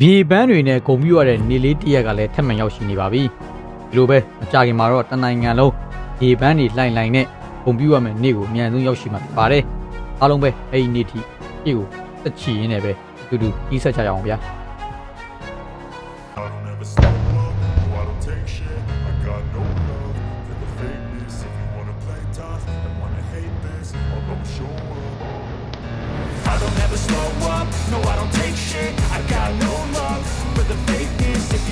ဗီပန်းတွေနဲ့ဂုံပြရတဲ့နေလေးတစ်ရက်ကလည်းထပ်မံရောက်ရှိနေပါပြီဒီလိုပဲအကြခင်မှာတော့တနင်္ဂနွေလုံးဗီပန်းတွေလှိုင်လှိုင်နဲ့ဂုံပြရမယ့်နေ့ကိုအမြန်ဆုံးရောက်ရှိမှာဖြစ်ပါတယ်အားလုံးပဲအဲ့ဒီနေ့ထိဒီကိုသက်ချီရင်းနဲ့ပဲအတူတူကြီးဆက်ကြရအောင်ဗျာ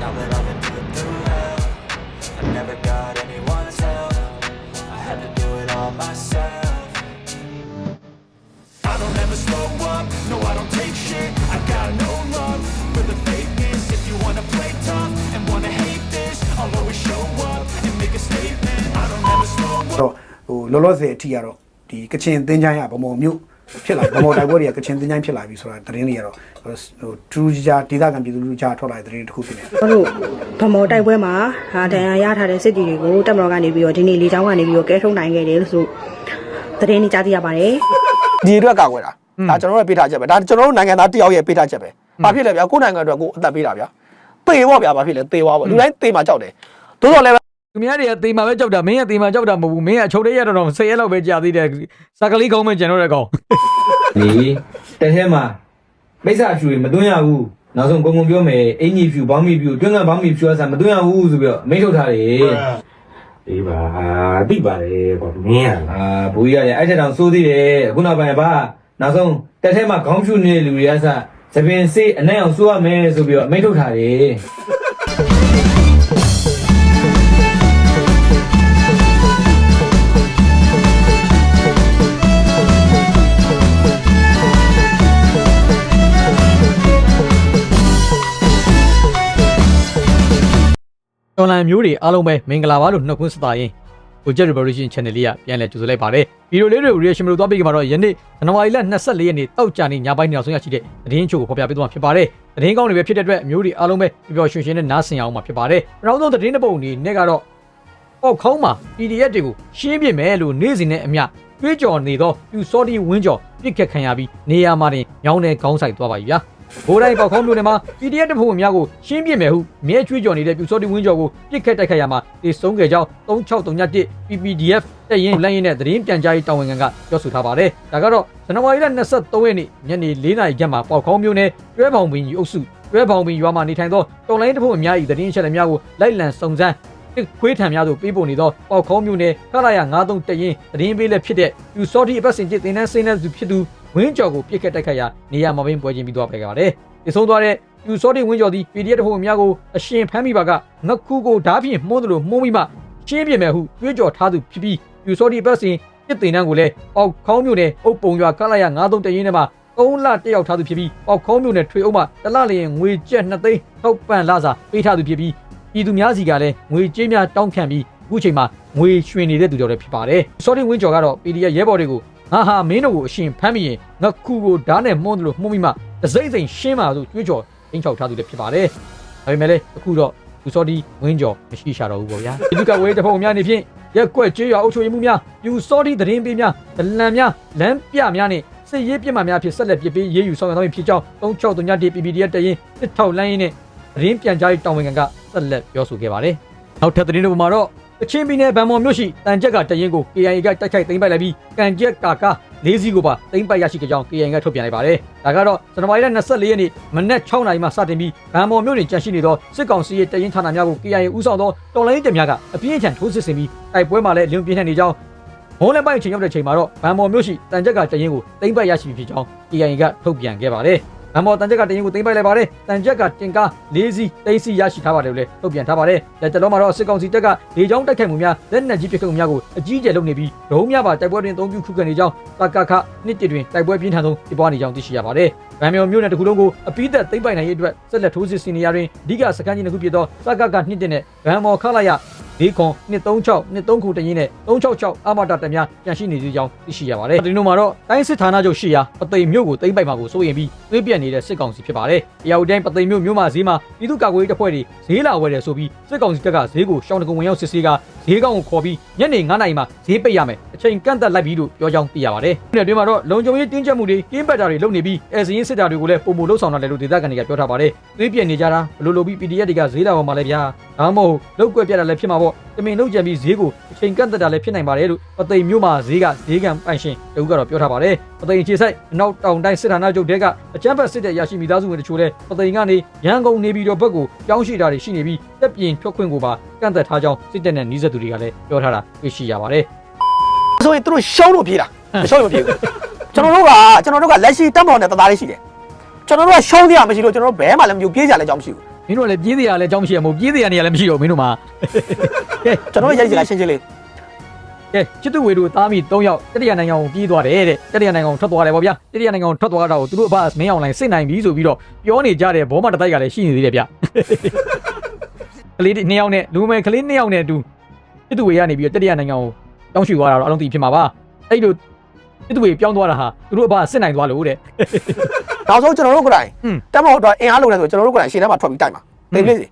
Now that I've been put through hell I never got anyone's help I had to do it all myself I don't ever slow up, no I don't take shit I got no love for the fakeness If you wanna play tough and wanna hate this I'll always show up and make a statement I don't ever slow up တော့ဟိုလောလောဆယ်အထိကတော့ဒီကချင်သင်္ချိုင်းရဗမော်မြို့ ဖြစ်လာဗမော်တိုက်ပွဲတွေကကချင်သင်္ချိုင်းဖြစ်လာပြီဆိုတာသတင်းတွေကတော့ဟိုထူးခြားဒေသခံပြည်သူလူထုကြားထွက်လာတဲ့သတင်းတစ်ခုဖြစ်နေတယ်တို့ဗမော်တိုက်ပွဲမှာဟာဒဏ်ရာရထားတဲ့စစ်တီတွေကိုတက်မတော်ကနေပြီးတော့ဒီနေ့လေချောင်းကနေပြီးတော့ကဲထုတ်နိုင်ခဲ့တယ်လို့ဆိုသတင်းကြီးကြားသိရပါတယ်ဒီအတွက်ကကွယ်တာဒါကျွန်တော်တို့ရဲ့ပေးထားချက်ပဲဒါကျွန်တော်တို့နိုင်ငံသားတယောက်ရဲ့ပေးထားချက်ပဲဘာဖြစ်လဲဗျာကိုယ်နိုင်ငံအတွက်ကိုယ်အသက်ပေးတာဗျာသေပေါ့ဗျာဘာဖြစ်လဲသေသွားပေါ့လူတိုင်းသေမှာကြောက်တယ်သို့တော်လည်းပဲ သူများတွေကတေမာပဲကြောက်တာမင်းကတေမာကြောက်တာမဟုတ်ဘူးမင်းကအချုပ်လေးရတော့တော့10ရက်လောက်ပဲကြာသေးတယ်စကလေးကောင်းမှကျန်တော့တဲ့ကောင်လေတစ်ထဲမှာမိစ္ဆာဖြူတွေမသွင်းရဘူးနောက်ဆုံးကုံကုံပြောမယ်အင်ကြီးဖြူဘောင်းမီဖြူတွင်းကဘောင်းမီဖြူအစားမသွင်းရဘူးဆိုပြီးတော့မိတ်ထုတ်ထားတယ်ဒီပါတိပါတယ်ကွာမင်းอ่ะအာဘူကြီးရတယ်အဲ့ထက်တောင်စိုးသေးတယ်အခုနောက်ပိုင်းကဘာနောက်ဆုံးတစ်ထဲမှာခေါင်းဖြူနေတဲ့လူတွေကစသပင်စေးအနိုင်အောင်စိုးရမယ်ဆိုပြီးတော့မိတ်ထုတ်ထားတယ် အွန်လိုင်းမျိုးတွေအားလုံးပဲမင်္ဂလာပါလို့နှုတ်ခွန်းဆက်တာရင်ကိုကျက် revolution channel လေးကပြန်လည်ကြိုဆိုလိုက်ပါတယ်ဗီဒီယိုလေးတွေ reaction လို့သွားပြီးကြမှာတော့ယနေ့ဇန်နဝါရီလ24ရက်နေ့တောက်ကြနေ့ညပိုင်းနောက်ဆုံးရရှိတဲ့သတင်းချို့ကိုဖော်ပြပေးသွားမှာဖြစ်ပါတယ်သတင်းကောင်းတွေပဲဖြစ်တဲ့အတွက်အမျိုးတွေအားလုံးပဲပျော်ပျော်ရွှင်ရွှင်နဲ့နားဆင်အောင်မှာဖြစ်ပါတယ်နောက်ဆုံးသတင်းတစ်ပုဒ်အနေနဲ့ကတော့ပေါက်ခေါင်းမှာ PDF တွေကိုရှင်းပြမယ်လို့နေ့စဉ်နဲ့အမျှတွေးကြော်နေသောပြူစောတီဝင်းကြော်ပြစ်ခတ်ခံရပြီးနေရာမှာတင်ညောင်းတဲ့ခေါင်းဆိုင်သွားပါပြီဗျာ ဘိုးတိုင်းပေါက်ခေါင်းမျိုးတွေမှာ PDF တဖို့အများကိုရှင်းပြမယ်ဟုမြဲချွေးကြော်နေတဲ့ပြူစောတိဝင်းကျော်ကိုပြစ်ခတ်တိုက်ခိုက်ရမှာတေဆုံးခဲ့ကြောင်း3631 PPDF တက်ရင်လက်ရင်နဲ့သတင်းပြန်ကြားရေးတာဝန်ခံကပြောဆိုထားပါတယ်။ဒါကတော့ဇန်နဝါရီလ23ရက်နေ့ညနေ4နာရီခန့်မှာပေါက်ခေါင်းမျိုးနဲ့တွဲပေါင်ပင်ကြီးအုပ်စုတွဲပေါင်ပင်ရွာမှာနေထိုင်သောတော်လိုင်းတဖို့အများကြီးသတင်းအချက်အလက်များကိုလိုက်လံစုံစမ်းတစ်ခွေးထံများသို့ပေးပို့နေသောပေါက်ခေါင်းမျိုးနဲ့ခလာရ93တက်ရင်သတင်းပေးလက်ဖြစ်တဲ့ပြူစောတိအပတ်စဉ်ကျတင်တဲ့စိနေသူဖြစ်သူ ဝင်းကျော်ကိုပြစ်ခတ်တိုက်ခိုက်ရာနေရာမှာပင်ပွဲချင်းပြီးသွားခဲ့ပါတယ်။ဒီဆုံးသွားတဲ့ယူစောတိဝင်းကျော်သည် PDF တဖို့အများကိုအရှင်ဖမ်းမိပါကငခုကိုဓာဖြင့်မှုန်းတယ်လို့မှုန်းပြီးမှရှင်းပြမယ်ဟုတွေးကြော်ထားသူဖြစ်ပြီးယူစောတိဘက်စဉ်တစ်တင်တန်းကိုလည်းပေါက်ခေါင်းမျိုးနဲ့အုပ်ပုံရွာကလာရ93တရင်ထဲမှာ3လတက်ရောက်ထားသူဖြစ်ပြီးပေါက်ခေါင်းမျိုးနဲ့ထွေအုပ်မှတလလျင်ငွေကျပ်2သိန်းထောက်ပံ့လာစာပေးထားသူဖြစ်ပြီးပြည်သူများစီကလည်းငွေကြေးများတောင်းခံပြီးအခုချိန်မှာငွေရွှင်နေတဲ့သူတော်လည်းဖြစ်ပါတယ်။စောတိဝင်းကျော်ကတော့ PDF ရဲဘော်တွေကို ငါဟာမင်းတို့ကိုအရှင်ဖမ်းမိရင်ငခုကိုဓာတ်နဲ့မှုန်းတယ်လို့မှုန်းပြီးမှတစိမ့်စိမ့်ရှင်းပါလို့ကြွေးကြော်အင်းချောက်ထားသူလည်းဖြစ်ပါတယ်။ဒါပေမဲ့လည်းအခုတော့လူစောဒီဝင်းကျော်မရှိရှာတော့ဘူးပေါ့ဗျာ။ဒီကဝဲတဖုံများနေဖြင့်ရက်ကွက်ကျေးရွာအုပ်ချုပ်ရေးမှုများယူစောဒီသတင်းပေးများဒလန်များလမ်းပြများနဲ့စစ်ရေးပြစ်မှတ်များဖြစ်ဆက်လက်ပြစ်ပေးရေးယူဆောင်ရွက်သွားမည်ဖြစ်ကြောင်း3631 PPD ရဲ့တရင်တစ်ထောက်လိုင်းရင်းနဲ့သတင်းပြန်ကြားရေးတာဝန်ခံကဆက်လက်ပြောဆိုခဲ့ပါတယ်။နောက်ထပ်သတင်းတွေမှာတော့ ကချင်ပြည်နယ်ဗန်မော်မြို့ရှိတန်ကြက်ကတရင်ကို KIA ကတိုက်ခိုက်သိမ်းပိုက်လိုက်ပြီးကန်ကြက်ကာကာ၄စီးကိုပါသိမ်းပိုက်ရရှိကြောင်း KIA ကထုတ်ပြန်လိုက်ပါတယ်။ဒါကတော့ဇန်နဝါရီလ24ရက်နေ့မနက်6နာရီမှစတင်ပြီးဗန်မော်မြို့နယ်ကြန့်ရှိနေသောစစ်ကောင်စီရဲ့တရင်ဌာနများကို KIA ဦးဆောင်သောတော်လိုင်းတပ်များကအပြင်းအထန်ထိုးစစ်ဆင်ပြီးတိုက်ပွဲမှာလည်းလင်းပြင်းထန်နေကြောင်းမုံးလည်းပိုင်းချိန်ရောက်တဲ့ချိန်မှာတော့ဗန်မော်မြို့ရှိတန်ကြက်ကတရင်ကိုသိမ်းပိုက်ရရှိပြီဖြစ်ကြောင်း KIA ကထုတ်ပြန်ခဲ့ပါတယ်။ ဗန်မော်တန်ကြက်ကတရင်ကိုသိမ်းပိုက်လိုက်ပါတယ်။တန်ကြက်ကတင်ကား၄စီးသိမ်းစီရရှိထားပါတယ်လို့လည်းထုတ်ပြန်ထားပါတယ်။လက်တလုံးမှာတော့စစ်ကောင်စီတပ်ကလေကြောင်းတိုက်ခိုက်မှုများလက်နက်ကြီးပစ်ခတ်မှုများကိုအကြီးအကျယ်လုပ်နေပြီးဒုံးများပါတိုက်ပွဲတွင်အသုံးပြုခုခံနေကြောင်းစကခနှစ်တတွင်တိုက်ပွဲပြင်းထန်ဆုံးဖြစ်ပွားနေကြောင်းသိရှိရပါတယ်။ဗန်မော်မြို့နယ်တစ်ခုလုံးကိုအပိသက်သိမ်းပိုက်နိုင်ရေးအတွက်ဆက်လက်ထိုးစစ်ဆင်နေရတွင်အဓိကစခန်းကြီးတစ်ခုဖြစ်သောစကခနှစ်တနဲ့ဗန်မော်ခလာရ ၄ခွန်236 23ခုတရင်နဲ့366အမတာတက်များပြန်ရှိနေသေးကြောင်းသိရှိရပါတယ်။ဒီလိုမှာတော့တိုင်းစစ်ဌာနချုပ်ရှိရာပသိမ်မြို့ကိုသိမ်းပိုက်မှာကိုစိုးရင်ပြီးသွေးပြက်နေတဲ့စစ်ကောင်စီဖြစ်ပါတယ်။တရားဥတိုင်းပသိမ်မြို့မြို့မှာဈေးမှာပြည်သူ့ကာကွယ်ရေးတပ်ဖွဲ့တွေဈေးလာဝယ်တယ်ဆိုပြီးစစ်ကောင်စီတပ်ကဈေးကိုရှောင်းတကုံဝင်ရောက်စစ်ဆေးကဈေးကောင်ကိုခေါ်ပြီးညနေ9နာရီမှာဈေးပိတ်ရမယ်။အချိန်ကန့်သက်လိုက်ပြီးလို့ပြောကြောင်းသိရပါတယ်။ဒီနေ့တွင်မှာတော့လုံခြုံရေးတင်းကျပ်မှုတွေကင်းပတ်တာတွေလုပ်နေပြီးအဲစရင်စစ်တာတွေကိုလည်းပုံမလှုပ်ဆောင်လာတယ်လို့ဒေသခံတွေကပြောထားပါတယ်။သွေးပြက်နေကြတာဘလို့လို့ပြီး PDF တွေကဈေးလာပေါ်မှာလည်းဗျာ။ဒါမှမဟုတ်လောက်ကွက်ပြတ်တာလည်းဖြစ်မှာပေါ့။တမင်လုံးကြံပြီးဈေးကိုအချိန်ကန့်သက်တာလည်းဖြစ်နိုင်ပါတယ်လို့ပသိမ်မြို့မှာဈေးကဈေးကံပိုင်ရှင်တဦးကတော့ပြောထားပါတယ်။ပသိမ်အခြေဆိုင်အနောက်တောင်တိုင်းစစ်ဌာနချုပ်တဲကအကြမ်းဖက်စစ်တဲ့ရရှိမိသားစုဝင်တချို့လည်းပသိမ်ကနေရန်ကုန်နေပြီးတော့ဘက်ကိုကြောင်းရှိတာတွေရှိနေပြီးတက်ပြင်ထွက်ခွင့်ကိုပါကန့်သက်ထားကြောင်းစစ်တပ်နဲ့နှီးဆက်သူတွေကလည်းပြောထားတာတွေ့ရှိရပါတယ်။ဆိုရင်သူတို့ရှုံးလို့ပြေးတာမရှုံးရင်မပြေဘူးကျွန်တော်တို့ကကျွန်တော်တို့ကလက်ရှိတက်မော်နဲ့တသားလေးရှိတယ်ကျွန်တော်တို့ကရှုံးစရာမရှိလို့ကျွန်တော်တို့ဘဲမှလည်းမပြူပြေးကြလည်းကြောင်းမရှိဘူး မင်းတို့လည်းပြေးစရာလည်းအကြောင်းမရှိရမို့ပြေးစရာနေရာလည်းမရှိတော့ဘူးမင်းတို့မှာကဲကျွန်တော်တို့ရိုက်ကြည့်လိုက်ရှင်းရှင်းလေးကဲချစ်သူဝေတို့သားမိ3ယောက်တတိယနိုင်ငံကိုပြေးသွားတယ်တဲ့တတိယနိုင်ငံကိုထွက်သွားတယ်ဗောဗျာတတိယနိုင်ငံကိုထွက်သွားတာကိုသူတို့အဖမင်းအောင်လိုင်းစစ်နိုင်ပြီဆိုပြီးတော့ပြောနေကြတယ်ဘောမတတိုက်ကလည်းရှိနေသေးတယ်ဗျကလေး2ယောက်နဲ့လူမဲကလေး2ယောက်နဲ့အတူချစ်သူဝေကနေပြီးတော့တတိယနိုင်ငံကိုတောင်းရွှေ့သွားတာတော့အလုံးသိဖြစ်မှာပါအဲ့လိုချစ်သူဝေပြောင်းသွားတာဟာသူတို့အဖစစ်နိုင်သွားလို့တဲ့ နောက်ဆုံးကျွန်တော်တို့ကိုယ်တိုင်ဟွန်းတက်မော်တော့အင်အားလုံးလဲဆိုကျွန်တော်တို့ကိုယ်တိုင်ရှင်းထဲမှာထွက်ပြီးတိုက်မှာသိပြီလေ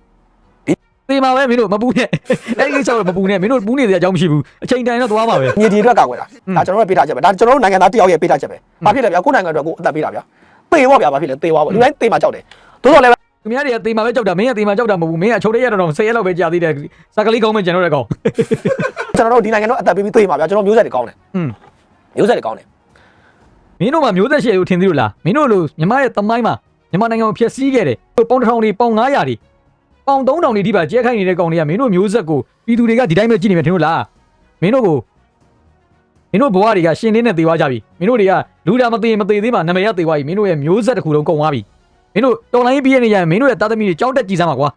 သေမှာပဲမင်းတို့မပူနဲ့အဲ့ဒီကိစ္စကိုမပူနဲ့မင်းတို့ပူနေတဲ့အကြောင်းမရှိဘူးအချိန်တိုင်းတော့သွားမှာပဲမြေဒီအတွက်ကောက်ွယ်တာဟွန်းဒါကျွန်တော်တို့ပေးထားချက်ပဲဒါကျွန်တော်တို့နိုင်ငံသားတယောက်ရဲ့ပေးထားချက်ပဲဘာဖြစ်လဲဗျာကိုယ်နိုင်ငံအတွက်ကိုအသက်ပေးတာဗျာသေဝဗျာဘာဖြစ်လဲသေဝပေါ့လူတိုင်းသေမှာကြောက်တယ်သို့တော်လည်းသူများတွေကသေမှာပဲကြောက်တာမင်းကသေမှာကြောက်တာမဟုတ်ဘူးမင်းကချုပ်တဲ့ရတော့10ရက်လောက်ပဲကြာသေးတယ်စကလေးကောင်းမှကျန်တော့တဲ့ကောင်ကျွန်တော်တို့ဒီနိုင်ငံတော့အသက်ပေးပြီးသေမှာဗျာကျွန်တော်မျိုးဆက်တွေကောင်းတယ်ဟွန်းမျိုးဆက်တွေကောင်းတယ် မင်းတို့မှာမျိုးသက်ရှည်ကိုထင်သေးလို့လားမင်းတို့လိုမြမရဲ့တမိုင်းမှာမြမနိုင်ငံကိုဖျက်ဆီးခဲ့တယ်ပေါင်တစ်ထောင်တွေပေါင်900တွေပေါင်3000တွေဒီပါကျဲခိုင်းနေတဲ့ကောင်တွေကမင်းတို့မျိုးဆက်ကိုပြည်သူတွေကဒီတိုင်းပဲကြည့်နေမယ်ထင်လို့လားမင်းတို့ကိုမင်းတို့ဘဝတွေကရှင်လေးနဲ့သေသွားကြပြီမင်းတို့တွေကလူတာမသေးမသေးသေးမှနာမည်ရသေသွားပြီမင်းတို့ရဲ့မျိုးဆက်တစ်ခုလုံးကုန်သွားပြီမင်းတို့တော်လိုင်းပြည့်နေရရင်မင်းတို့ရဲ့သားသမီးတွေကြောက်တက်ကြည်စမ်းပါကွာ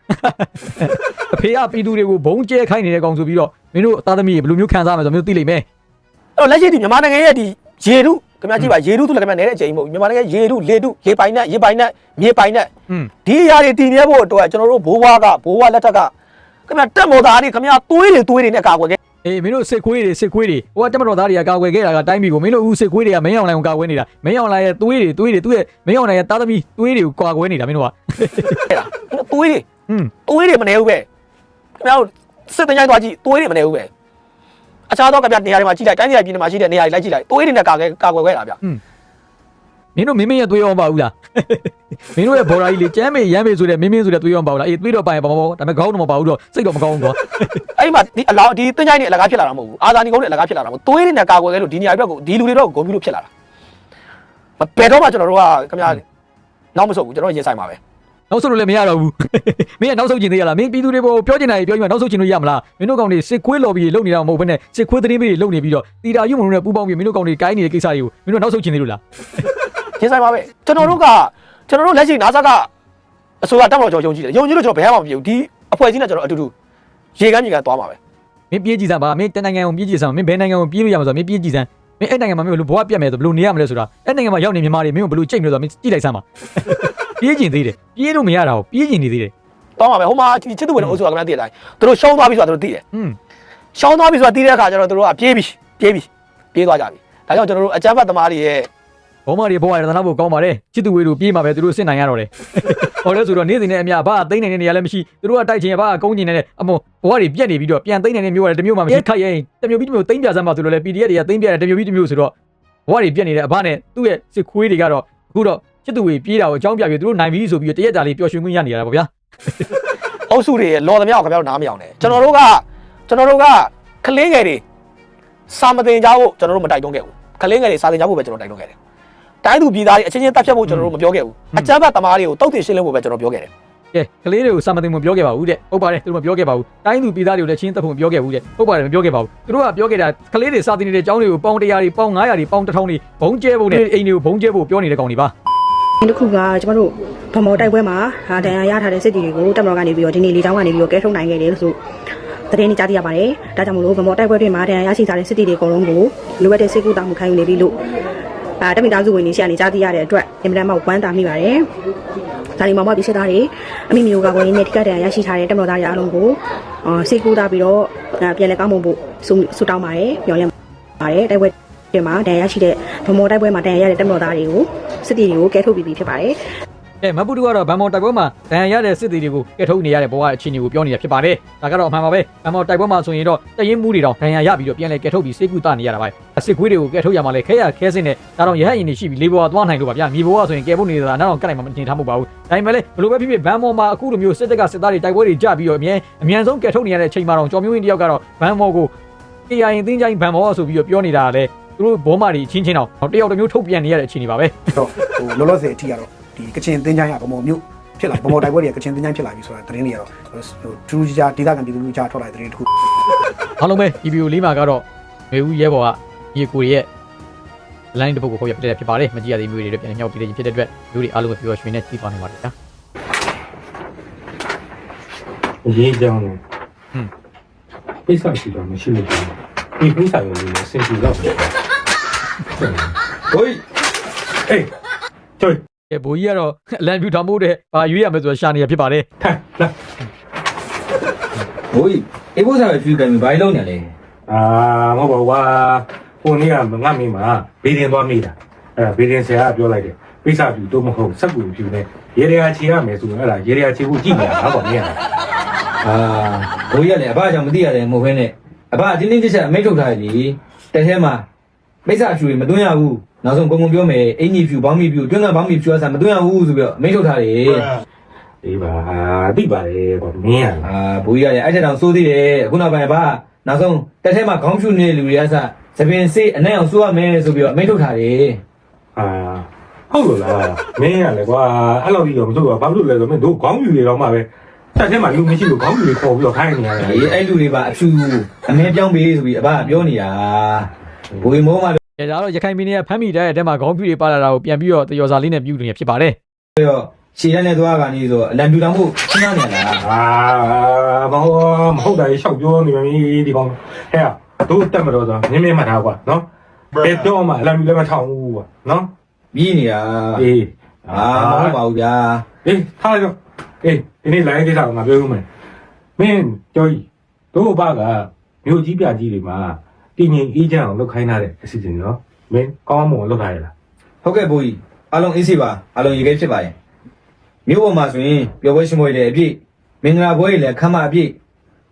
အဖေကပြည်သူတွေကိုဘုံကျဲခိုင်းနေတဲ့ကောင်ဆိုပြီးတော့မင်းတို့သားသမီးတွေဘယ်လိုမျိုးခံစားမှာဆိုမျိုးသိလိမ့်မယ်အဲ့တော့လက်ရှိဒီမြန်မာနိုင်ငံရဲ့ဒီရေတု ခင်ဗျားကြည့်ပါရေတုဆိုလည်းခင်ဗျားနဲတဲ့အချိန်မဟုတ်မြန်မာနိုင်ငံရေတုလေတုလေပိုင်နဲ့ရေပိုင်နဲ့မြေပိုင်နဲ့ဒီအရာတွေတည်မြဲဖို့အတွက်ကျွန်တော်တို့ဘိုးဘွားကဘိုးဘွားလက်ထက်ကခင်ဗျားတက်မော်သားတွေခင်ဗျားသွေးတွေသွေးတွေနဲ့ကာကွယ်ခဲ့အေးမင်းတို့စစ်ခွေးတွေစစ်ခွေးတွေဟိုကတက်မတော်သားတွေကကာကွယ်ခဲ့တာကတိုင်းပြည်ကိုမင်းတို့ဦးစစ်ခွေးတွေကမင်းအောင်လိုင်ကိုကာကွယ်နေတာမင်းအောင်လိုင်ရဲ့သွေးတွေသွေးတွေသူ့ရဲ့မင်းအောင်လိုင်ရဲ့သားသမီးသွေးတွေကိုကာကွယ်နေတာမင်းတို့ကဟဲ့လားသွေးတွေอืมသွေးတွေမနေဘူးပဲခင်ဗျားတို့စစ်တမ်းရိုက်သွားကြည့်သွေးတွေမနေဘူးပဲ အခြားသောခင်ဗျာနေရာတွေမှာကြည့်လိုက်တိုင်းနေရာပြည်နယ်မှာရှိတဲ့နေရာတွေလိုက်ကြည့်လိုက်သွေးတွေနဲ့ကာကွယ်ကာကွယ်ခဲ့တာဗျမင်းတို့မင်းမင်းရဲ့သွေးရောမပါဘူးလားမင်းတို့ရဲ့ဘော်ရာကြီးလေကျမ်းမေရမ်းမေဆိုတဲ့မင်းမင်းဆိုတဲ့သွေးရောမပါဘူးလားအေးသွေးတော့ပါရင်ပါမပေါ့ဒါပေမဲ့ခေါင်းတော့မပါဘူးတော့စိတ်တော့မကောင်းဘူးကွာအဲ့ဒီမှာဒီအလောင်းဒီတင်ကြိုက်နေအလကားဖြစ်လာတာမဟုတ်ဘူးအာဇာနည်ကုန်းနဲ့အလကားဖြစ်လာတာမဟုတ်သွေးတွေနဲ့ကာကွယ်ခဲ့လို့ဒီနေရာအတွက်ကိုဒီလူတွေတော့ဂုံပြီးလို့ဖြစ်လာတာမဘယ်တော့မှကျွန်တော်တို့ကခင်ဗျာနောက်မဆုတ်ဘူးကျွန်တော်ရင်ဆိုင်ပါပဲ နောက်ဆုံးလို့လည်းမရတော့ဘူးမင်းကနောက်ဆုံးကျင်သေးရလားမင်းပြည်သူတွေပေါ်ပြောချင်တာကြီးပြောပြီးမှနောက်ဆုံးကျင်လို့ရမလားမင်းတို့ကောင်တွေစစ်ခွေးလော်ပြီးလုံနေတာမဟုတ်ဘဲနဲ့စစ်ခွေးသတင်းပေးတွေလုံနေပြီးတော့တီတာယူမလို့နဲ့ပူပေါင်းပြီးမင်းတို့ကောင်တွေကိုင်းနေတဲ့ကိစ္စတွေကိုမင်းတို့နောက်ဆုံးကျင်သေးလို့လားရင်ဆိုင်ပါပဲကျွန်တော်တို့ကကျွန်တော်တို့လက်ရှိနာဆာကအစိုးရတက်မတော်ကျွန်တော်ယုံကြည်တယ်ယုံကြည်လို့ကျွန်တော်ဘယ်မှမပြေဘူးဒီအဖွဲ့အစည်းနဲ့ကျွန်တော်အတူတူရေကမ်းမြေကမ်းသွားမှာပဲမင်းပြေးကြည့်စမ်းပါမင်းတနိုင်ငံကိုပြေးကြည့်စမ်းမင်းဘယ်နိုင်ငံကိုပြေးလို့ရမှာဆိုတော့မင်းပြေးကြည့်စမ်းမင်းအဲ့နိုင်ငံမှာမင်းဘယ်လိုဘဝပြတ်မယ်ဆိုဘယ်လိုနေရမလဲဆိုတာအဲ့နိုင်ငံမှာရောက်နေမြန်မာတွေမင်းကိုဘယ်လိုကြိတ်မလဲဆိုတော့မင်းကြည့်လိုက်စမ်းပါ ပြေးကျင်သေးတယ်ပြေးလို့မရတာကိုပြေးကျင်နေသေးတယ်သွားမှာပဲဟိုမှာဒီချစ်သူဝင်အုပ်စုကခင်ဗျားသိတဲ့အတိုင်းသူတို့ရှုံးသွားပြီဆိုတာသူတို့သိတယ်อืมရှောင်းသွားပြီဆိုတာသိတဲ့အခါကျတော့သူတို့ကပြေးပြီပြေးပြီပြေးသွားကြပြီဒါကြောင့်ကျွန်တော်တို့အကြမ်းဖက်သမားတွေရဲ့ဘောမတွေဘဝရတနာဖို့ကောင်းပါတယ်ချစ်သူဝေတို့ပြေးမှာပဲသူတို့စစ်နိုင်ရတော့တယ်ဟောလဲဆိုတော့နေ့စဉ်နဲ့အမျှဘာသိမ့်နိုင်တဲ့နေရာလည်းမရှိသူတို့ကတိုက်ချင်ရဘာကုန်းချင်နေတဲ့အမောဘဝတွေပြက်နေပြီးတော့ပြန်သိမ့်နိုင်တဲ့မျိုးရတယ်တစ်မျိုးမှမရှိခတ်ရင်တစ်မျိုးပြီးတစ်မျိုးသိမ့်ပြစမ်းပါဆိုတော့လေ PDF တွေကသိမ့်ပြတယ်တစ်မျိုးပြီးတစ်မျိုးဆိုတော့ဘဝတွေပြက်နေတဲ့အဘနဲ့သူ့ရဲ့စစ်ခွေးတွေကတော့အခုတော့ ချစ်သူဝေပြေးတာကိုအကြောင်းပြပြီးသူတို့နိုင်ပြီဆိုပြီးတရက်တာလေးပျော်ရွှင်ခွင့်ရနေရတာပေါ့ဗျာအုပ်စုတွေရဲ့လော်သမျှကိုခင်ဗျားတို့နားမယောင်နဲ့ကျွန်တော်တို့ကကျွန်တော်တို့ကကလေးငယ်တွေစာမတင်ကြဖို့ကျွန်တော်တို့မတိုက်တွန်းခဲ့ဘူးကလင်းငယ်တွေစာသင်ကြဖို့ပဲကျွန်တော်တိုက်တွန်းခဲ့တယ်တိုင်းသူပြည်သားတွေအချင်းချင်းတပ်ဖြတ်ဖို့ကျွန်တော်တို့မပြောခဲ့ဘူးအကြမ်းဖက်သမားတွေကိုတုတ်တင်ရှင်းလင်းဖို့ပဲကျွန်တော်ပြောခဲ့တယ်ကဲကလေးတွေကိုစာမသိမပြောခဲ့ပါဘူးတဲ့ဟုတ်ပါတယ်သူတို့မပြောခဲ့ပါဘူးတိုင်းသူပြည်သားတွေကိုလည်းချင်းသက်ဖို့မပြောခဲ့ဘူးတဲ့ဟုတ်ပါတယ်မပြောခဲ့ပါဘူးသူတို့ကပြောခဲ့တာကလေးတွေစာတင်နေတဲ့ကျောင်းတွေကိုပေါင်100တွေပေါင်900တွေပေါင်1000တွေဘုံကျဲဖို့နဲ့အိမ်တွေကိုဘုံကျဲဖို့ပြောနေတဲ့ကောင်တွေပါဒီ တစ်ခုကကျမတို့ဗမော်တိုက်ပွဲမှာဟာတန်ရာရထားတဲ့စစ်တီတွေကိုတက်မတော်ကနေပြီးတော့ဒီနေ့လေးချောင်းကနေပြီးတော့ကဲထုတ်နိုင်ခဲ့တယ်လို့ဆိုသတင်းတွေကြားသိရပါတယ်။ဒါကြောင့်မလို့ဗမော်တိုက်ပွဲတွေမှာတန်ရာရရှိထားတဲ့စစ်တီတွေအကုန်လုံးကိုလိုအပ်တဲ့စိတ်ကူးတာမှုခံယူနေပြီလို့အာတမိသားစုဝင်တွေဆီကနေကြားသိရတဲ့အတွက်အင်မတန်မှဝမ်းသာမိပါတယ်။ဒါဒီမှာမှဒီစစ်သားတွေအမိမျိုးကကိုရင်းနဲ့ထိကတန်ရာရရှိထားတဲ့တက်မတော်သားတွေအားလုံးကိုအာစိတ်ကူးတာပြီးတော့အာပြန်လည်ကောင်းမွန်ဖို့ဆုဆုတောင်းပါတယ်။ပြောင်းလဲပါတယ်တိုက်ပွဲ တွေမှာတန်ရာရရှိတဲ့ဗမော်တိုက်ပွဲမှာတန်ရာရတဲ့တက်မတော်သားတွေကိုစစ်တီတွေကိုကဲထုတ်ပြီးပြီဖြစ်ပါတယ်။ကဲမပူတူကတော့ဗန်မော်တိုက်ပွဲမှာဒဏ်ရာရတဲ့စစ်သည်တွေကိုကဲထုတ်နေရတဲ့ဘဝအခြေအနေကိုပြောနေတာဖြစ်ပါတယ်ဒါကတော့အမှန်ပါပဲဗန်မော်တိုက်ပွဲမှာဆိုရင်တော့တရင်မှုတွေတောင်ဒဏ်ရာရပြီးတော့ပြန်လဲကဲထုတ်ပြီးစိတ်ကူးတနေရတာပါအစစ်ခွေးတွေကိုကဲထုတ်ရမှာလဲခဲရခဲစင်းနဲ့ဒါတော့ရဟတ်ရင်တွေရှိပြီးလေးဘဝသွားနိုင်လို့ပါဗျာမြေဘဝဆိုရင်ကဲဖို့နေတာနောက်တော့ကတ်နိုင်မှာမတင်ထားမှုပါဘူးဒါပေမဲ့လေဘလို့ပဲဖြစ်ဖြစ်ဗန်မော်မှာအခုလိုမျိုးစစ်တပ်ကစစ်သားတွေတိုက်ပွဲတွေကြပြီးတော့အမြဲအမြန်ဆုံးကဲထုတ်နေရတဲ့အချိန်မှာတော့ကျော်မျိုးရင်းတယောက်ကတော့ဗန်မော်ကို KIA ရင်တင်းချိုင်းဗန်မော်ဆိုပြီးတော့ပြောနေတာကလေ သူတို့ဘောမာတွေချင်းချင်းတော့တယောက်တစ်မျိုးထုတ်ပြန်နေရတဲ့အခြေအနေပါပဲတော့ဟိုလောလောဆယ်အထိကတော့ဒီကချင်တင်းချိုင်းရဗမော်မြို့ဖြစ်လာဗမော်တိုက်ပွဲတွေကကချင်တင်းချိုင်းဖြစ်လာပြီဆိုတာသတင်းတွေကတော့ဟိုထူးထူးခြားခြားဒေသခံပြည်သူလူထုကြားထွက်လာတဲ့သတင်းတစ်ခုအားလုံးပဲဒီဗီဒီယိုလေးမှာကတော့မေဦးရဲဘော်ကရေကိုရဲ့ line တစ်ပုတ်ကိုခေါ်ပြပြတဲ့ဖြစ်ပါတယ်မကြည့်ရသေးမျိုးတွေလည်းပြန်မြောက်ပြတဲ့ဖြစ်တဲ့အတွက်မျိုးတွေအားလုံးပဲပြောရွှေနဲ့ကြည့်သွားနိုင်ပါတယ်ဗျာအရေးကြောင်းလို့ဟွန်းပိဿရှိတော့မရှိလို့ဒီပိဿရောလည်းစင်ကြတော့ ဟိုးအေးကျွတ်ကဲဘိုးကြီးကတော့အလံဖြူထောင်ဖို့တဲ့ဘာရွေးရမယ်ဆိုတော့ရှာနေရဖြစ်ပါတယ်ထိုင်လာဟိုးအေးဖို့စားပဲကျွေးကြပြီဘာလို့လဲလဲအာမဟုတ်ပါဘူးကွာဟိုနေ့ကငါမိမဘေးရင်သွားမိတာအဲ့ဒါဘေးရင်ဆရာကပြောလိုက်တယ်ပိဿပြူတော့မဟုတ်စက်ကူပြူနဲ့ရေရရာချေရမယ်ဆိုတော့အဲ့ဒါရေရရာချေဖို့ကြည့်နေတာဟာပေါ့မင်းရအာဘိုးကြီးကလည်းအဘကြောင့်မသိရတယ်မဟုတ်ဘဲနဲ့အဘအတင်းတင်းကျပ်ကျပ်အမိတ်ထုတ်ထားတယ်လေတဲ့ထဲမှာ မိစ္ဆာဖြူတွေမသွင်းရဘူးနောက်ဆုံးကုံကုံပြောမယ်အင်ကြီးဖြူဘောင်းမီဖြူတွင်းကဘောင်းမီဖြူအစားမသွင်းရဘူးဆိုပြီးတော့အမိတ်ထုတ်ထားတယ်အေးပါသိပါတယ်ကွာမင်းရအာဘိုးကြီးကလည်းအဲ့ထက်တောင်စိုးသေးတယ်ခုနောက်ပိုင်းအဘနောက်ဆုံးတဲ့ထဲမှာခေါင်းဖြူနေတဲ့လူတွေအစားသပင်စေးအနိုင်အောင်စိုးရမယ်ဆိုပြီးတော့အမိတ်ထုတ်ထားတယ်အာဟုတ်လို့လားမင်းရလေကွာအဲ့လိုကြီးတော့မဆိုတော့ဘာလို့လဲဆိုတော့မင်းတို့ခေါင်းပြူတွေတော့မှပဲတက်ထဲမှာလူမရှိလို့ခေါင်းပြူတွေခေါ်ပြီးတော့ခိုင်းနေရတယ်အေးအဲ့လူတွေပါအဖြူအမဲပြောင်းပေးဆိုပြီးအဘကပြောနေတာ ဘိုးကြီးမိုးမကဲဒါတော့ရခိုင်ပြည်နယ်ကဖမ်းမိတဲ့တဲ့မှာခေါင်းဖြူတွေပါလာတာကိုပြန်ပြီးတော့တယောစာလေးနဲ့ပြုနေဖြစ်ပါတယ်တော့ခြေတန်းနဲ့သွားကနေဆိုအလံပြူတောင်ဖို့ခဏနေလားအာမဟုတ်မဟုတ်တာရှောက်ပြောနေပြီဒီကောင်ဟဲ့တို့တက်မတော့ဆိုမြင်းမြင်းမှတ်ထားကွာနော်ဘယ်တော့မှအလံပြူလည်းမထောင်ဘူးကွာနော်ပြီးနေတာအေးအာမဟုတ်ပါဘူးဗျာအေးထားလိုက်တော့အေးဒီနေ့လိုင်းကိစ္စကိုငါပြောဦးမယ်မင်းကြောကြီးတို့ဘာကမြို့ကြီးပြကြီးတွေမှာ တည်ငြိမ်အေးချမ်းအောင်လုပ်ခိုင်းထားတဲ့အစီအစဉ်နော်မင်းကောင်းမွန်လုပ်ထားရလားဟုတ်ကဲ့ဘိုးကြီးအားလုံးအေးစေပါအားလုံးရေခဲဖြစ်ပါရဲ့မြို့ပေါ်မှာဆိုရင်ပျော်ပွဲရှင်ပွဲတွေအပြည့်မင်္ဂလာပွဲတွေလည်းခမ်းမအပြည့်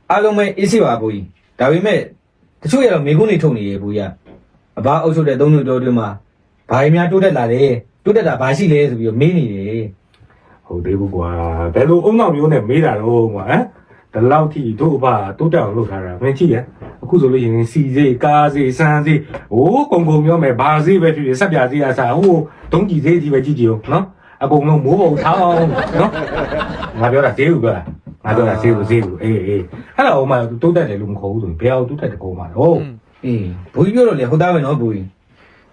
အားလုံးပဲအေးစေပါဘိုးကြီးဒါပေမဲ့တချို့ရတော့မိကုန်းတွေထုတ်နေရေဘိုးကြီးကအဘအုပ်ချုပ်တဲ့သုံးနှစ်တော်တွင်းမှာဘာတွေများတိုးတက်လာလဲတိုးတက်တာဘာရှိလဲဆိုပြီးတော့မေးနေတယ်ဟုတ်သေးဘူးကွာဘယ်လိုအုံနောက်မျိုးနဲ့မေးတာတော့ကွာဟမ် ဒီလောက်ထိတို့အဘတိုးတက်အောင်လုပ်ထားတာမင်းကြည့်ရအခုဆိုလို့ရင်စီစေးကားစေးစမ်းစေးဟိုးကုံကုံပြောမယ်ဘာစေးပဲဖြစ်ဖြစ်ဆက်ပြစေးအစားဟိုးဒုံးကြီးစေးကြီးပဲကြည့်ကြည့်အောင်နော်အကုန်လုံးမိုးပုံထောင်းနော်ငါပြောတာဈေးဘူးပြောတာငါပြောတာဈေးဘူးဈေးဘူးအေးအေးအဲ့ဒါဟိုမှတိုးတက်တယ်လို့မခေါ်ဘူးဆိုရင်ဘယ်အောင်တိုးတက်တယ်ကောမှာတော့အေးဘိုးကြီးပြောတော့လေဟုတ်သားပဲနော်ဘိုးကြီး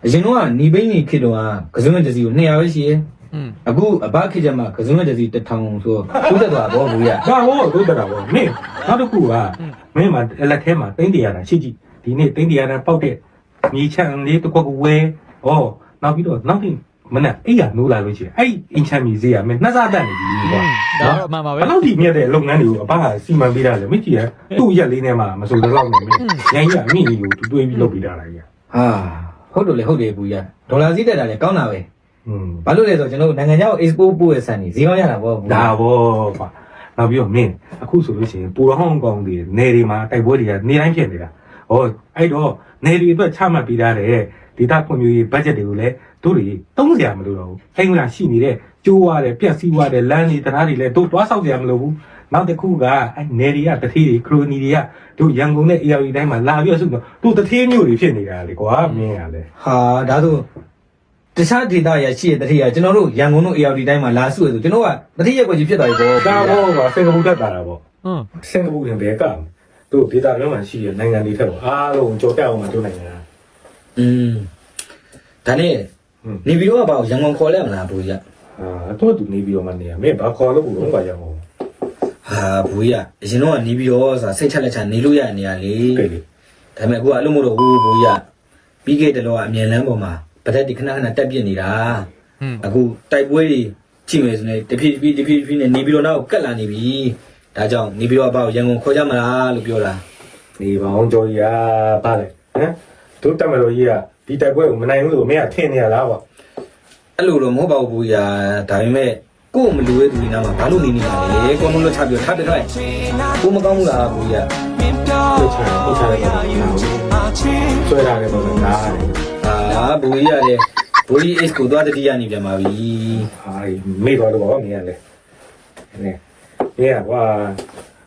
အရင်တော့ကနေပိန်းနေခေတ်တော့ကကစုံနဲ့တစီကို200ပဲရှိရဲ့อืม အခုအဘခေတ်ကျမှကစုံနဲ့တစီ1000ဆိုတိုးတက်သွားတော့ဘိုးကြီးကဒါဟောတိုးတက်တာပေါ့မင်းနောက်တစ်ခုကမင်းမှာလက်ထဲမှာတင်းတရာတာရှိကြည့်ဒီနေ့တင်းတရာတာပေါက်တဲ့မြေချမ်းလေးတစ်ခွက်ကိုဝဲဩနောက်ပြီးတော့နောက်ပြီးမနဲ့အဲ့ရနိုးလာလို့ရှိရင်အဲ့အင်ချမ်းမြေဈေးကမင်းနှက်စားတတ်နေပြီကွာဒါတော့အမှန်ပါပဲဘယ်လောက်ဒီမြတ်တဲ့လုပ်ငန်းတွေကိုအဘကစီမံပေးတာလဲမကြည့်ရသူ့ရက်လေးနဲ့မှမဆိုတော့လောက်နေမင်းရိုင်းရအမိကြီးကိုတွေးပြီးလုပ်ပေးတာလားကြီးဟာဟုတ်တယ်လေဟုတ်တယ်ဘူးရဒေါ်လာဈေးတက်တာလေကောင်းတာပဲอืม ဘာလို့လဲဆိုတော့ကျွန်တော်တို့နိုင်ငံခြားကို export ပို့ရဆန်နေဈေးကောင်းရတာပေါ့ဘူးဒါဘောကွာနောက်ပြီးတော့မင်းအခုဆိုလို့ရှိရင်ပူရဟောင်းကောင်တွေနေတွေမှာတိုက်ပွဲတွေကနေတိုင်းဖြစ်နေတာဟောအဲ့တော့နေတွေအတွက်ချမှတ်ပေးထားတဲ့ဒေတာဖွံ့ဖြိုးရေးဘတ်ဂျက်တွေကိုလည်းတို့တွေတုံးစရာမလိုတော့ဘူးအဲ့ဒီမှာရှိနေတဲ့ကျိုးရတဲ့ပြက်စီးရတဲ့လမ်းတွေတရားတွေလည်းတို့တွားဆောက်စရာမလိုဘူးနောက်တစ်ခုကအဲနေရီကတတိတွေခရိုနီတွေကတို့ရန်ကုန်နဲ့ AR တိုင်းမှာလာပြီးတော့ဆုတော့သူတတိမျိုးတွေဖြစ်နေတာလေကွာမင်းရလေဟာဒါဆို တခြားဒေသရရှိတဲ့တတိယကျွန်တော်တို့ရန်ကုန်တို့ ARD တိုင်းမှာလာစုရဆိုကျွန်တော်ကတတိယကွက်ကြီးဖြစ်သွားပြီပေါ့ဒါဘောကစင်ကာပူတက်တာပေါ့ဟွန်းစင်ကာပူရင်ဘယ်ကတို့ဒေတာလုံးမှာရှိတဲ့နိုင်ငံတွေထက်အားလုံးကြော်တက်အောင်မတို့နိုင်ငံอืมဒါနဲ့နေပြီးတော့ဘာရန်ကုန်ခေါ်လဲမလားဘူကြီးအာတော့သူနေပြီးတော့မနေရမင်းဘာခေါ်လို့ဘူးလုံးပါရအောင်ဟာဘူကြီးအရင်တော့ကနေပြီးတော့ဆိုတာစိတ်ချလက်ချနေလို့ရတဲ့နေရာလေတဲ့လေဒါပေမဲ့အခုကအဲ့လိုမဟုတ်တော့ဘူးဘူကြီးပြီးခဲ့တဲ့လောကအမြန်လန်းပေါ်မှာ ဗတက်ဒီခဏခဏတက်ပြစ်နေတာ ဟွန်း အခုတိုက်ပွဲတွေကြည့်မယ်ဆိုရင်တဖြည်းဖြည်းတဖြည်းဖြည်းနဲ့နေပြီးတော့နောက်ကတ်လာနေပြီဒါကြောင့်နေပြီးတော့အပေါ့ရန်ကုန်ခေါ်ကြမလားလို့ပြောတာ နေပါအောင်ကြော်ကြီးอ่ะပါလေဟမ်တို့တက်မလို့ကြီးอ่ะဒီတိုက်ပွဲကိုမနိုင်ဘူးလို့မင်းကထင်နေရလားကွာ အဲ့လိုတော့မဟုတ်ပါဘူးဘူကြီးဒါပေမဲ့ကို့မလူရဲ့သူတွေနားမှာဘာလို့နေနေတာလဲကိုမလို့ချပြီးထားပြတော့ကိုမကောင်းဘူးလားဘူကြီး ဆွေးချာပုတ်ချလိုက်တော့ဆွဲထားတယ်ပေါ့နော်ဒါလေ အာဘူကြီးရတယ်ဘူကြီး X ကိုသွားတတိယနေပြန်ပါပြီဟာမေ့သွားတော့ဗောမင်းကလေနေမင်းကကွာ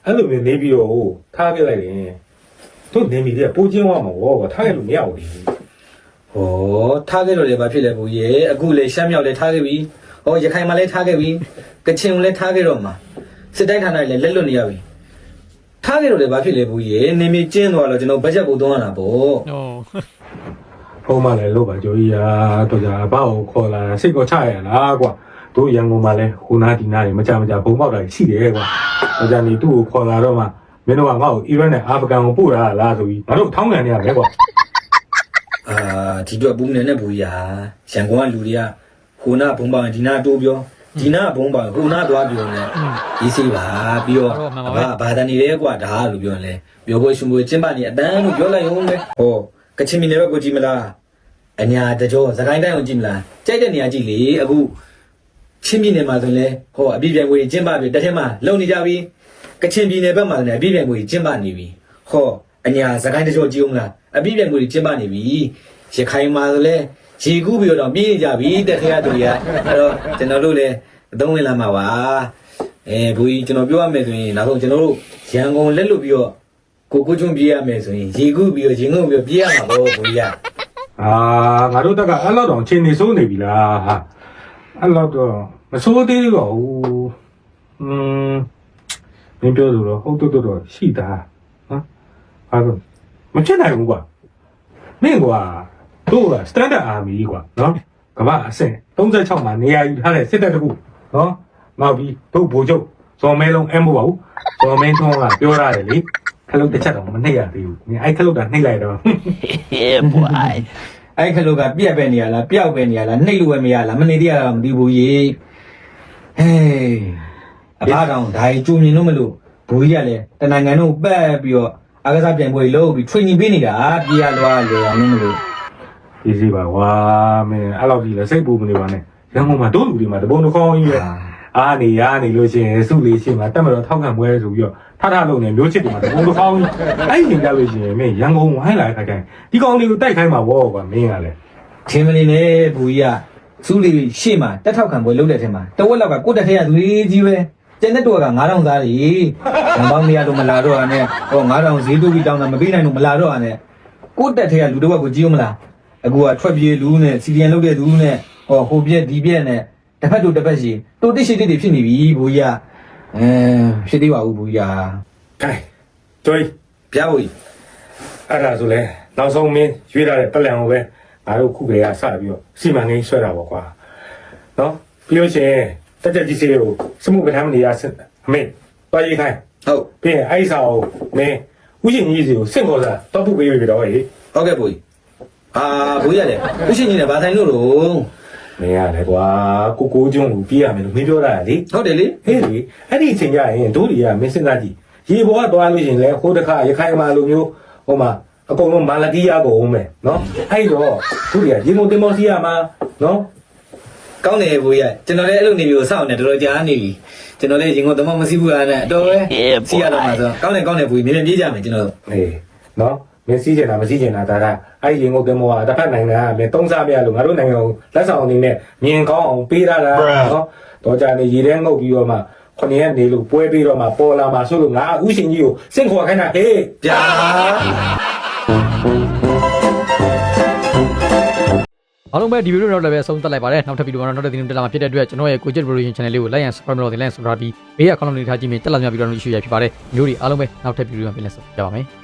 အဲ့လိုမျိုးနေပြီးတော့ဟိုထားပြလိုက်ရင်တို့နေမီတွေကပိုးချင်းသွားမှာဗောကွာထားရလို့မရဘူးလေဟောထားခဲ့တော့လေဘာဖြစ်လဲဘူကြီးအခုလေရှမ်းမြောက်လေထားခဲ့ပြီဟောရခိုင်မှာလည်းထားခဲ့ပြီကချင်လည်းထားခဲ့တော့မှာစစ်တိုင်းဌာနလည်းလက်လွတ်နေရပြီထားခဲ့တော့လေဘာဖြစ်လဲဘူကြီးနေမီကျင်းသွားတော့ကျွန်တော်ဘတ်ဂျက်ပို့သွားရတာပေါ့ ဟောဖုံးမလည်းလို့ပါကြော်ကြီးอ่ะတော့ကြာဘာကိုခေါ်လာစိတ်ကိုချရလားကွာတို့ရန်ကုန်မှာလဲဟိုနာဒီနာတွေမကြမကြဘုံပေါက်တာရှိတယ်ကွာတော့ကြာနေသူ့ကိုခေါ်လာတော့မှမင်းတို့ကငါ့ကိုအီရတ်နဲ့အာဖဂန်ကိုပို့တာလားဆိုပြီးငါတို့ထောင်းကန်နေရမယ်ကွာအာဒီတော့ဘူးနေနဲ့ဘူကြီးဟာရန်ကုန်ကလူတွေကဟိုနာဘုံပါဒီနာတိုးပြောဒီနာဘုံပါဟိုနာသွားပြောနေရေးစီပါပြီးတော့ဘာဘာတန်နေလဲကွာဒါလို့ပြောနေပြောဖို့ရှင်ဖို့ကျင်းပနေအတန်းလို့ပြောလိုက်အောင်ပဲဟော ကချင်မီနယ်ဘက်ကိုကြည့်မလားအညာတကြောစကိုင်းတိုင်းကိုကြည့်မလားကြိုက်တဲ့နေရာကြည့်လေအခုချင်းပြည်နယ်မှာဆိုရင်လေဟောအပြည့်ပြိုင်ပွဲကျင်းပပြီတစ်ထက်မှလုံနေကြပြီကချင်ပြည်နယ်ဘက်မှာလည်းအပြည့်ပြိုင်ပွဲကျင်းပနေပြီဟောအညာစကိုင်းတကြောကြည့်အောင်လားအပြည့်ပြိုင်ပွဲကျင်းပနေပြီရခိုင်မှာဆိုလဲရေကူးပြီးတော့ပြေးနေကြပြီတက်ခရသူတွေကအဲ့တော့ကျွန်တော်တို့လည်းအသုံးဝင်လာမှာပါအဲဘူကြီးကျွန်တော်ပြောရမယ်ဆိုရင်နောက်ဆုံးကျွန်တော်တို့ရန်ကုန်လက်လွတ်ပြီးတော့ ကိုကိုကျွန်းပြေးရမယ်ဆိုရင်ရေကူးပြီးတော့ရင်ငုံပြီးတော့ပြေးရမှာပေါ့ဘူကြီးကအာငါတို့တက်ကအဲ့လောက်တော့ချင်းနေစိုးနေပြီလားဟာအဲ့လောက်တော့မစိုးသေးတော့ဘူးอืมမင်းပြောလို့တော့ဟုတ်တော့တော့ရှိတာဟမ်ဟာတော့မဖြစ်နိုင်ဘူးကွာမင်းကွာတို့က standard army ကွာနော်ကမ္ဘာအဆင့်36မှာနေရာယူထားတဲ့စစ်တပ်တခုနော်နောက်ပြီးတို့ဗိုလ်ချုပ်ဇော်မဲလုံးအမို့ပါဘူးဇော်မဲထုံးကပြောရတယ်လေ ခလုတ်တစ်ချက်တော့မနှိပ်ရသေးဘူး။အဲ့ခလုတ်တာနှိပ်လိုက်တော့အဲ့ခလုတ်ကပြက်ပဲနေရလားပျောက်ပဲနေရလားနှိပ်လို့ပဲမရလားမနေသေးရလားမသိဘူးကြီးဟေးအဘကောင်ဒါကြီးကြုံမြင်လို့မလို့ဘူကြီးကလည်းတနိုင်ငံလုံးပတ်ပြီးတော့အားကစားပြိုင်ပွဲလုပ်ပြီး training ပေးနေတာပြေးရလွားလေအောင်မလို့ဒီစီပါဝါမင်းအဲ့လောက်ကြီးလဲစိတ်ပူမနေပါနဲ့ရန်ကုန်မှာတို့လူတွေမှာတပုံတစ်ခေါင်းကြီးပဲအားနေရနေလို့ရှိရင်စုလေးရှိမှာတက်မတော်ထောက်ခံပွဲဆိုပြီးတော့ ထထလုံးနေမျိုးချစ်တွေမှာတပုံတစ်ခေါင်းကြီးအဲ့ဒီကြလို့ရှိရင်မင်းရန်ကုန်ဝိုင်းလာခိုင်ခိုင်ဒီကောင်လေးကိုတိုက်ခိုင်းမှာဗောကွာမင်းကလည်းထင်မနေနဲ့ဘူကြီးကသူ့လေးရှေ့မှာတက်ထောက်ခံပွဲလုပ်တဲ့ထဲမှာတဝက်လောက်ကကိုယ့်တက်ထဲကသူလေးကြီးပဲကျန်တဲ့တော့က9000သားလေ။ဘာမှမရတော့မလာတော့ရနဲ့ဟော9000ဈေးတိုးပြီးတောင်းတာမပေးနိုင်တော့မလာတော့ရနဲ့ကိုယ့်တက်ထဲကလူတစ်ဝက်ကိုကြည့်ဦးမလား။အခုကထွက်ပြေးလူနဲ့စီရီယန်လုပ်တဲ့သူနဲ့ဟောဟိုပြက်ဒီပြက်နဲ့တစ်ဖက်တို့တစ်ဖက်စီတိုးတိရှိတိတွေဖြစ်နေပြီဘူကြီးက အဲဖြစ်သေးပါဘူးဘူကြီးကခိုင်ကျွေးပြားဘူးကြီးအဲ့ဒါဆိုလဲနောက်ဆုံးမင်းရွေးထားတဲ့ပလန်ကိုပဲငါတို့ခုကလေးကစပြီးတော့စီမံကိန်းဆွဲတာဗောကွာနော်ပြီးလို့ရှိရင်တက်တက်ကြီးစီကိုစမှုပထမနေရအမေတွားရေးခိုင်းဟုတ်ပြီးရင်အဲ့ဒီစာကိုမင်းဥရှင်ကြီးစီကိုစင့်ခေါ်စားတော့ပုတ်ပေးပြီတော့ဟေးဟုတ်ကဲ့ဘူကြီးအာဘူကြီးရတယ်သူရှင်ကြီးနဲ့ဗာဆိုင်လို့လို့ မင်းရတယ်ကွာကိုကိုကျုံကိုပြေးရမယ်လို့မင်းပြောတာလေဟုတ်တယ်လေဟေးလေအဲ့ဒီအချိန်ကျရင်တို့တွေကမင်းစဉ်းစားကြည့်ရေပေါ်ကသွားလို့ရှရင်လဲဟိုတခါရခိုင်မှာလိုမျိုးဟိုမှာအကုန်လုံးမာလတီးရကုန်အောင်မယ်နော်အဲ့တော့တို့တွေကရေမုန်တင်မောစီရမှာနော်ကောင်းတယ်ဘူကြီးကျွန်တော်လည်းအဲ့လိုနေပြီးကိုစောင့်နေတော်တော်ကြာနေပြီကျွန်တော်လည်းရင်ကုန်တော့မစီးဘူးလားနဲ့အတော်ပဲစီရတော့မှာဆိုကောင်းတယ်ကောင်းတယ်ဘူကြီးမြင်မြင်ပြေးကြမယ်ကျွန်တော်တို့အေးနော် မင်းစီးကျင်တာမစီးကျင်တာဒါကအဲ့ဒီရေငုတ်တင်မောကတစ်ဖက်နိုင်ငံကမင်းသုံးစားပြရလို့ငါတို့နိုင်ငံကိုလက်ဆောင်အနေနဲ့မြင်ကောင်းအောင်ပေးရတာနော်တော့ကြနေရေထဲငုတ်ပြီးတော့မှဟခုနှစ်ရက်နေလို့ပွဲပြီးတော့မှပေါ်လာမှာဆိုလို့ငါဥရှင်ကြီးကိုစင့်ခေါ်ခိုင်းတာဟေးဗျာအားလုံးပဲဒီဗီဒီယိုတော့လည်းပဲဆုံးသက်လိုက်ပါတယ်နောက်ထပ်ဗီဒီယိုမှာတော့နောက်ထပ်ဒီနေ့တက်လာမှာဖြစ်တဲ့အတွက်ကျွန်တော်ရဲ့ Coach Revolution Channel လေးကို like and subscribe လုပ်တယ် like and subscribe ပြီးဘေးက comment လေးထားကြည့်မြင်တက်လာမြပြီးတော့ရှိရဖြစ်ပါတယ်မျိုးတွေအားလုံးပဲနောက်ထပ်ဗီဒီယိုမှာပြန်လည်ဆုံကြပါမယ်